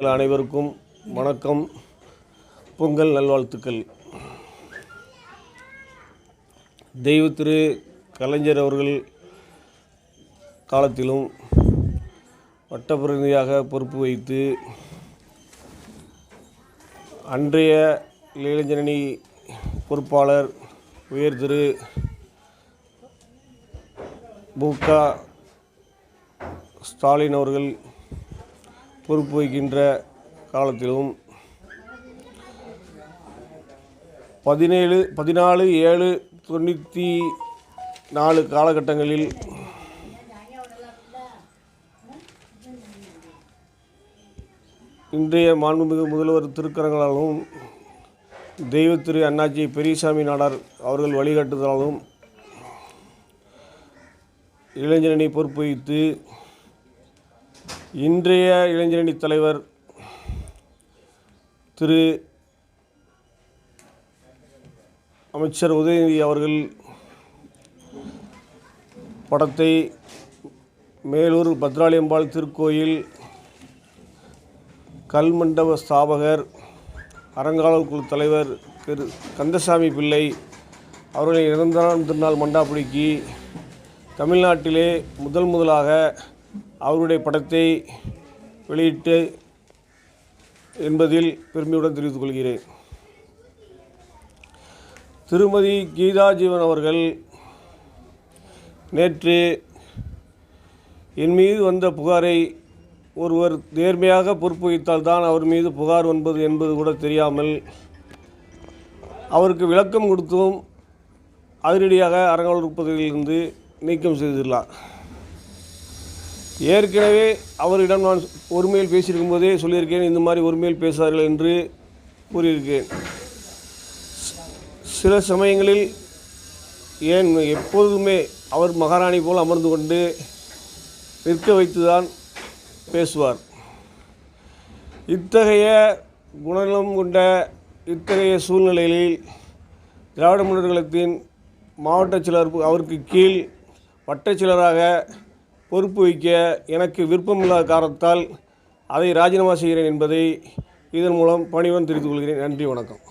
அனைவருக்கும் வணக்கம். பொங்கல் நல்வாழ்த்துக்கள். தெய்வ திரு கலைஞர் அவர்கள் காலத்திலும் வட்டப்பிரதியாக பொறுப்பு வைத்து அன்றைய இளைஞரணி பொறுப்பாளர் உயர் திரு மு க ஸ்டாலின் அவர்கள் பொறுப்பு வகிக்கின்ற காலத்திலும் பதினேழு பதினாலு ஏழு தொண்ணூற்றி நாலு காலகட்டங்களில் இன்றைய மாண்புமிகு முதல்வர் திருக்கரங்களாலும் தெய்வ திரு அண்ணாச்சி பெரியசாமி நாடார் அவர்கள் வழிகாட்டுதலாலும் இளைஞரணி பொறுப்பு வகித்து இன்றைய இளைஞரணி தலைவர் திரு அமைச்சர் உதயநிதி அவர்கள் படத்தை மேலூர் பத்ராளியம்பாள் திருக்கோயில் கல்மண்டப ஸ்தாபகர் அறங்காவல் குழு தலைவர் திரு கந்தசாமி பிள்ளை அவர்களை இறந்தாம் திருநாள் மண்டாப்பிடிக்கு தமிழ்நாட்டிலே முதல் முதலாக அவருடைய படத்தை வெளியிட்டு என்பதில் பெருமையுடன் தெரிவித்துக் கொள்கிறேன். திருமதி கீதா ஜீவன் அவர்கள் நேற்று என் மீது வந்த புகாரை ஒருவர் நேர்மையாக பொறுப்பு வைத்தால்தான் அவர் மீது புகார் வந்தது என்பது கூட தெரியாமல் அவருக்கு விளக்கம் கொடுத்தும் அதிரடியாக அறங்காவலர் பதவியிலிருந்து நீக்கம் செய்துள்ளார். ஏற்கனவே அவரிடம் நான் ஒருமையில் பேசியிருக்கும் போதே சொல்லியிருக்கேன் இந்த மாதிரி ஒருமையில் பேசுவார்கள் என்று கூறியிருக்கேன். சில சமயங்களில் ஏன் எப்போதுமே அவர் மகாராணி போல் அமர்ந்து கொண்டு நிற்க வைத்துதான் பேசுவார். இத்தகைய குணநலம் கொண்ட இத்தகைய சூழ்நிலையில் திராவிட முன்னேற்ற மாவட்ட செயலர் அவருக்கு கீழ் வட்டச் செயலராக பொறுப்பு வைக்க எனக்கு விருப்பமில்லாத காரணத்தால் அதை ராஜினாமா செய்கிறேன் என்பதை இதன் மூலம் பணிவுடன் தெரிவித்துக் கொள்கிறேன். நன்றி வணக்கம்.